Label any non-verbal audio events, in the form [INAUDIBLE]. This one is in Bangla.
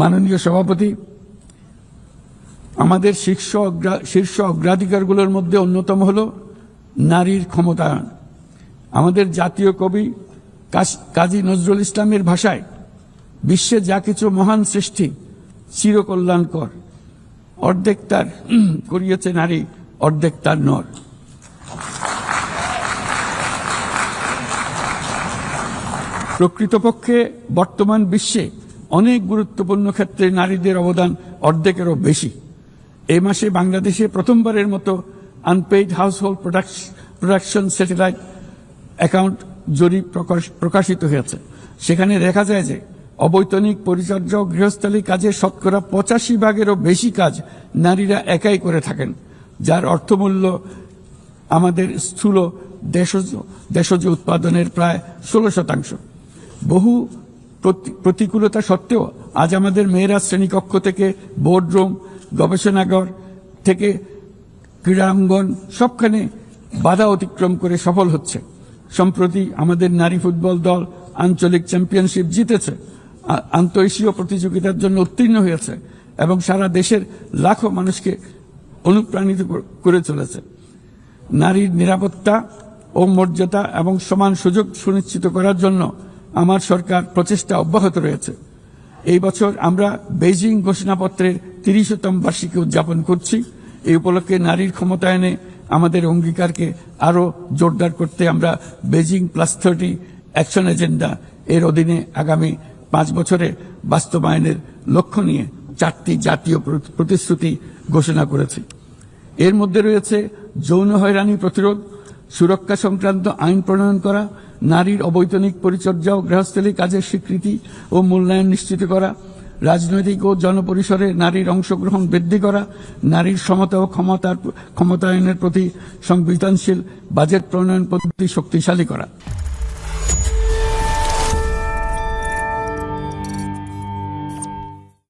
মাননীয় সভাপতি, আমাদের শীর্ষ শীর্ষ অগ্রাধিকারগুলোর মধ্যে অন্যতম হল নারীর ক্ষমতায়ন। আমাদের জাতীয় কবি কাজী নজরুল ইসলামের ভাষায়, বিশ্বে যা কিছু মহান সৃষ্টি চিরকল্যাণকর, অর্ধেক তার [CLEARS THROAT] করিয়েছে নারী, অর্ধেক তার নর। প্রকৃতপক্ষে বর্তমান বিশ্বে অনেক গুরুত্বপূর্ণ ক্ষেত্রে নারীদের অবদান অর্ধেকেরও বেশি। এ মাসে বাংলাদেশে প্রথমবারের মতো unpaid household production satellite account জরিপ প্রকাশ- প্রকাশিত হয়েছে। সেখানে দেখা যায় যে অবৈতনিক পরিচর্যা গৃহস্থলী কাজে শতকরা পঁচাশি ভাগেরও বেশি কাজ নারীরা একাই করে থাকেন, যার অর্থমূল্য আমাদের স্থূল দেশজ দেশজ উৎপাদনের প্রায় ষোলো শতাংশ। বহু প্রতিকূলতা সত্ত্বেও আজ আমাদের মেয়েরা শ্রেণীকক্ষ থেকে বোর্ডরুম গবেষণাগার থেকে ক্রীড়াঙ্গন সবখানে বাধা অতিক্রম করে সফল হচ্ছে। সম্প্রতি আমাদের নারী ফুটবল দল আঞ্চলিক চ্যাম্পিয়নশিপ জিতেছে। আন্তঃএশীয় প্রতিযোগিতার জন্য উত্তীর্ণ হয়েছে এবং সারা দেশের লাখো মানুষকে অনুপ্রাণিত করে চলেছে। নারীর নিরাপত্তা ও মর্যাদা এবং সমান সুযোগ সুনিশ্চিত করার জন্য আমার সরকার প্রচেষ্টা অব্যাহত রয়েছে। এই বছর আমরা বেইজিং ঘোষণাপত্রের তিরিশতম বার্ষিকী উদযাপন করছি। এই উপলক্ষে নারীর ক্ষমতায়নে আমাদের অঙ্গীকারকে আরও জোরদার করতে আমরা Beijing plus thirty action agenda এর অধীনে আগামী পাঁচ বছরে বাস্তবায়নের লক্ষ্য নিয়ে চারটি জাতীয় প্রতিশ্রুতি ঘোষণা করেছি। এর মধ্যে রয়েছে যৌন হয়রানি প্রতিরোধ, সুরক্ষা সংক্রান্ত আইন প্রণয়ন করা নারীর অবৈতনিক পরিচর্যা ও গৃহস্থলী কাজের স্বীকৃতি ও মূল্যায়ন নিশ্চিত করা, রাজনৈতিক ও জনপরিসরে নারীর অংশগ্রহণ বৃদ্ধি করা, নারীর সমতা ও ক্ষমতার, ক্ষমতায়নের প্রতি সংবিধানশীল বাজেট প্রণয়ন পদ্ধতি শক্তিশালী করা।